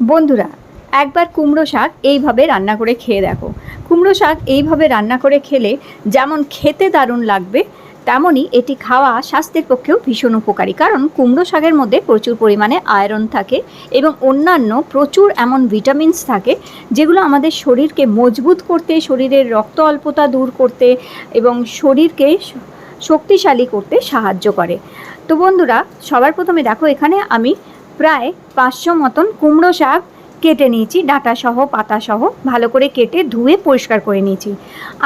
বন্ধুরা, একবার কুমড়ো শাক এইভাবে রান্না করে খেয়ে দেখো। কুমড়ো শাক এইভাবে রান্না করে খেলে যেমন খেতে দারুণ লাগবে, তেমনই এটি খাওয়া স্বাস্থ্যের পক্ষেও ভীষণ উপকারী। কারণ কুমড়ো শাকের মধ্যে প্রচুর পরিমাণে আয়রন থাকে এবং অন্যান্য প্রচুর এমন ভিটামিনস থাকে যেগুলো আমাদের শরীরকে মজবুত করতে, শরীরের রক্ত অল্পতা দূর করতে এবং শরীরকে শক্তিশালী করতে সাহায্য করে। তো বন্ধুরা, সবার প্রথমে দেখো এখানে আমি প্রায় পাঁচশো মতন কুমড়ো শাক কেটে নিয়েছি, ডাঁটাসহ, পাতাসহ, ভালো করে কেটে ধুয়ে পরিষ্কার করে নিয়েছি।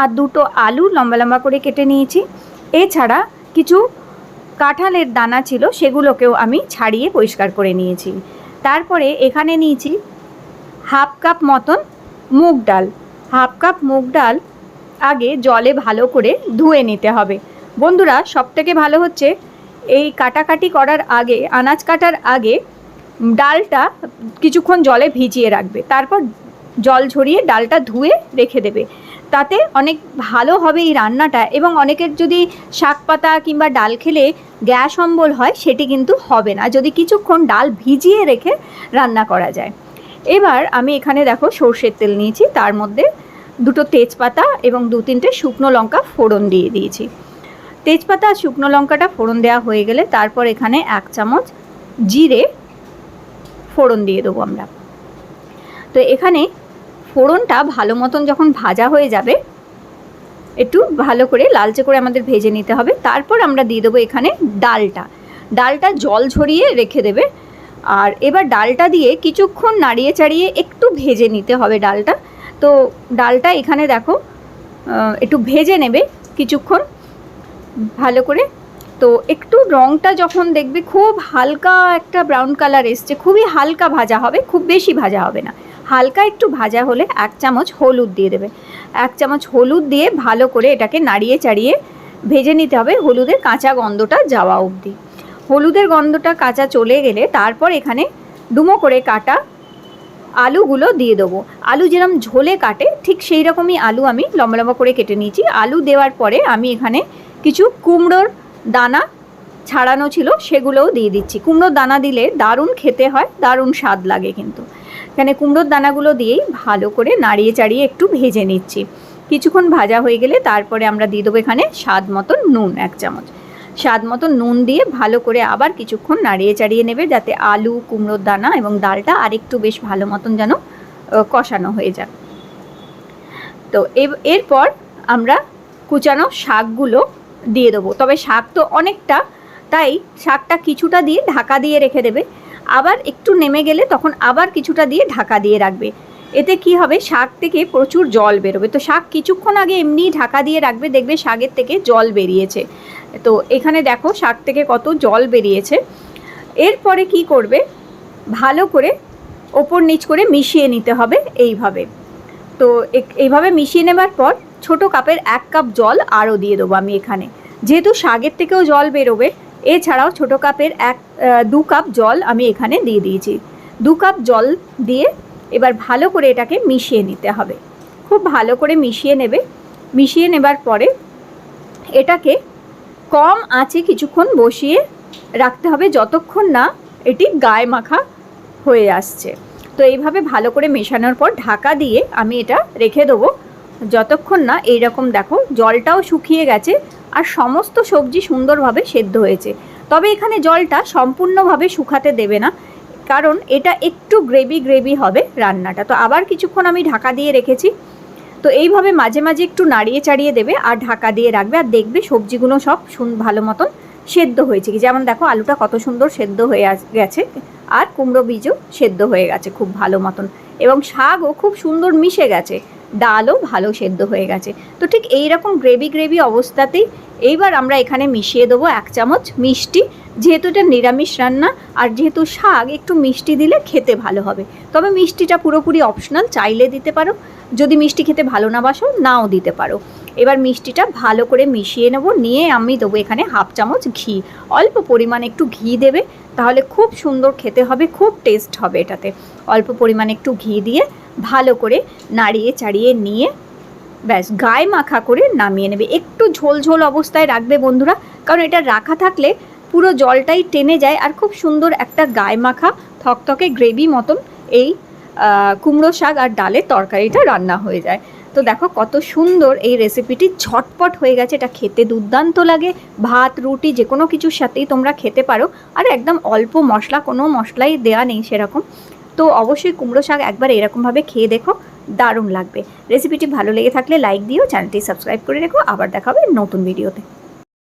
আর দুটো আলু লম্বা লম্বা করে কেটে নিয়েছি। এছাড়া কিছু কাঁঠালের দানা ছিল, সেগুলোকেও আমি ছাড়িয়ে পরিষ্কার করে নিয়েছি। তারপরে এখানে নিয়েছি হাফ কাপ মতন মুগ ডাল। হাফ কাপ মুগ ডাল আগে জলে ভালো করে ধুয়ে নিতে হবে। বন্ধুরা, সবথেকে ভালো হচ্ছে এই কাটাকাটি করার আগে, আনাজ কাটার আগে ডালটা কিছুক্ষণ জলে ভিজিয়ে রাখবে। তারপর জল ঝরিয়ে ডালটা ধুয়ে রেখে দেবে। তাতে অনেক ভালো হবে এই রান্নাটা এবং অনেকের যদি শাক পাতা কিংবা ডাল খেলে গ্যাস অম্বল হয়, সেটি কিন্তু হবে না। যদি কিছুক্ষণ ডাল ভিজিয়ে রেখে রান্না করা যায়। এবার আমি এখানে দেখো সর্ষের তেল নিয়েছি। তার মধ্যে দুটো তেজপাতা এবং দু তিনটে শুকনো লঙ্কা ফোড়ন দিয়ে দিয়েছি। তেজপাতা আর শুকনো লঙ্কাটা ফোড়ন দেওয়া হয়ে গেলে তারপর এখানে এক চামচ জিরে ফোড়ন দিয়ে দেবো আমরা। তো এখানে ফোড়নটা ভালো মতন যখন ভাজা হয়ে যাবে, একটু ভালো করে লালচে করে আমাদের ভেজে নিতে হবে। তারপর আমরা দিয়ে দেবো এখানে ডালটা। ডালটা জল ঝরিয়ে রেখে দেবে। আর এবার ডালটা দিয়ে কিছুক্ষণ নাড়িয়ে চাড়িয়ে একটু ভেজে নিতে হবে ডালটা। তো ডালটা এখানে দেখো একটু ভেজে নেবে কিছুক্ষণ। ভালো করে তো একটু রঙটা যখন দেখবে খুব হালকা একটা ব্রাউন কালার এসছে, খুবই হালকা ভাজা হবে, খুব বেশি ভাজা হবে না। হালকা একটু ভাজা হলে এক চামচ হলুদ দিয়ে দেবে। এক চামচ হলুদ দিয়ে ভালো করে এটাকে নাড়িয়ে চাড়িয়ে ভেজে নিতে হবে হলুদের কাঁচা গন্ধটা যাওয়া অবধি। হলুদের গন্ধটা কাঁচা চলে গেলে তারপর এখানে ডুমো করে কাটা আলুগুলো দিয়ে দেবো। আলু যেরকম ঝোলে কাটে, ঠিক সেই রকমই আলু আমি লম্বা লম্বা করে কেটে নিয়েছি। আলু দেওয়ার পরে আমি এখানে কিছু কুমড়োর দানা ছাড়ানো ছিল, সেগুলোও দিয়ে দিচ্ছি। কুমড়োর দানা দিলে দারুণ খেতে হয়, দারুণ স্বাদ লাগে কিন্তু। এখানে কুমড়োর দানাগুলো দিয়েই ভালো করে নাড়িয়ে চাড়িয়ে একটু ভেজে নিচ্ছি। কিছুক্ষণ ভাজা হয়ে গেলে তারপরে আমরা দিয়ে দেবো এখানে স্বাদ মতন নুন, এক চামচ। স্বাদ মতো নুন দিয়ে ভালো করে আবার কিছুক্ষণ নাড়িয়ে চাড়িয়ে নেবে যাতে আলু, কুমড়োর দানা এবং ডালটা আরেকটু বেশ ভালো মতন যেন কষানো হয়ে যাক তো এরপর আমরা কুচানো শাকগুলো দিয়ে দেবো। তবে শাক তো অনেকটা, তাই শাকটা কিছুটা দিয়ে ঢাকা দিয়ে রেখে দেবে। আবার একটু নেমে গেলে তখন আবার কিছুটা দিয়ে ঢাকা দিয়ে রাখবে। এতে কি হবে? শাক থেকে প্রচুর জল বেরোবে। তো শাক কিছুক্ষণ আগে এমনি ঢাকা দিয়ে রাখবে, দেখবে শাকের থেকে জল বেরিয়েছে। তো এখানে দেখো শাক থেকে কত জল বেরিয়েছে। এরপরে কি করবে? ভালো করে ওপর নিচ করে মিশিয়ে নিতে হবে এইভাবে। তো এইভাবে মিশিয়ে নেবার পর ছোট কাপের এক কাপ জল আরও দিয়ে দেবো আমি এখানে। যেহেতু শাকের থেকেও জল বেরোবে, এছাড়াও ছোট কাপের এক দু কাপ জল আমি এখানে দিয়ে দিয়েছি। দু কাপ জল দিয়ে এবার ভালো করে এটাকে মিশিয়ে নিতে হবে। খুব ভালো করে মিশিয়ে নেবে। মিশিয়ে নেবার পরে এটাকে কম আঁচে কিছুক্ষণ বসিয়ে রাখতে হবে যতক্ষণ না এটি গায়ে মাখা হয়ে আসছে। তো এইভাবে ভালো করে মেশানোর পর ঢাকা দিয়ে আমি এটা রেখে দেবো। যতক্ষণ না এইরকম দেখো জলটাও শুকিয়ে গেছে আর সমস্ত সবজি সুন্দরভাবে সেদ্ধ হয়েছে। তবে এখানে জলটা সম্পূর্ণভাবে শুকাতে দেবে না, কারণ এটা একটু গ্রেভি গ্রেভি হবে রান্নাটা। তো আবার কিছুক্ষণ আমি ঢাকা দিয়ে রেখেছি। তো এইভাবে মাঝে মাঝে একটু নাড়িয়ে চাড়িয়ে দেবে আর ঢাকা দিয়ে রাখবে আর দেখবে সবজিগুলো সব ভালো মতন সেদ্ধ হয়েছে কি। যেমন দেখো আলুটা কত সুন্দর সেদ্ধ হয়ে গেছে আর কুমড়ো বীজও সেদ্ধ হয়ে গেছে খুব ভালো মতন। এবং শাকও খুব সুন্দর মিশে গেছে। ডালও ভালো সেদ্ধ হয়ে গেছে। তো ঠিক এই রকম গ্রেভি গ্রেভি অবস্থাতেই এইবার আমরা এখানে মিশিয়ে দেবো এক চামচ মিষ্টি। যেহেতু এটা নিরামিষ রান্না, আর যেহেতু শাক, একটু মিষ্টি দিলে খেতে ভালো হবে। তবে মিষ্টিটা পুরোপুরি অপশনাল, চাইলে দিতে পারো। যদি মিষ্টি খেতে ভালো না বাসো, নাও দিতে পারো। এবার মিষ্টিটা ভালো করে মিশিয়ে নেব। নিয়ে আমি দেবো এখানে হাফ চামচ ঘি। অল্প পরিমাণে একটু ঘি দেবে, তাহলে খুব সুন্দর খেতে হবে, খুব টেস্ট হবে এটাতে। অল্প পরিমাণে একটু ঘি দিয়ে ভালো করে নাড়িয়ে চাড়িয়ে নিয়ে ব্যাস, গায়ে মাখা করে নামিয়ে নেবে। একটু ঝোল ঝোল অবস্থায় রাখবে বন্ধুরা, কারণ এটা রাখা থাকলে পুরো জলটাই টেনে যায় আর খুব সুন্দর একটা গায়ে মাখা, থকথকে গ্রেভি মতন এই কুমড়ো শাক আর ডালের তরকারিটা রান্না হয়ে যায়। তো দেখো কত সুন্দর এই রেসিপিটি ঝটপট হয়ে গেছে। এটা খেতে দুর্দান্ত লাগে। ভাত, রুটি যে কোনো কিছুর সাথেই তোমরা খেতে পারো। আর একদম অল্প মশলা, কোনো মশলাই দেওয়া নেই সেরকম। তো অবশ্যই কুমড়ো শাক একবার এরকমভাবে খেয়ে দেখো, দারুণ লাগবে। রেসিপিটি ভালো লেগে থাকলে লাইক দিও চ্যানেলটি সাবস্ক্রাইব করে রেখো, আবার দেখাবে নতুন ভিডিওতে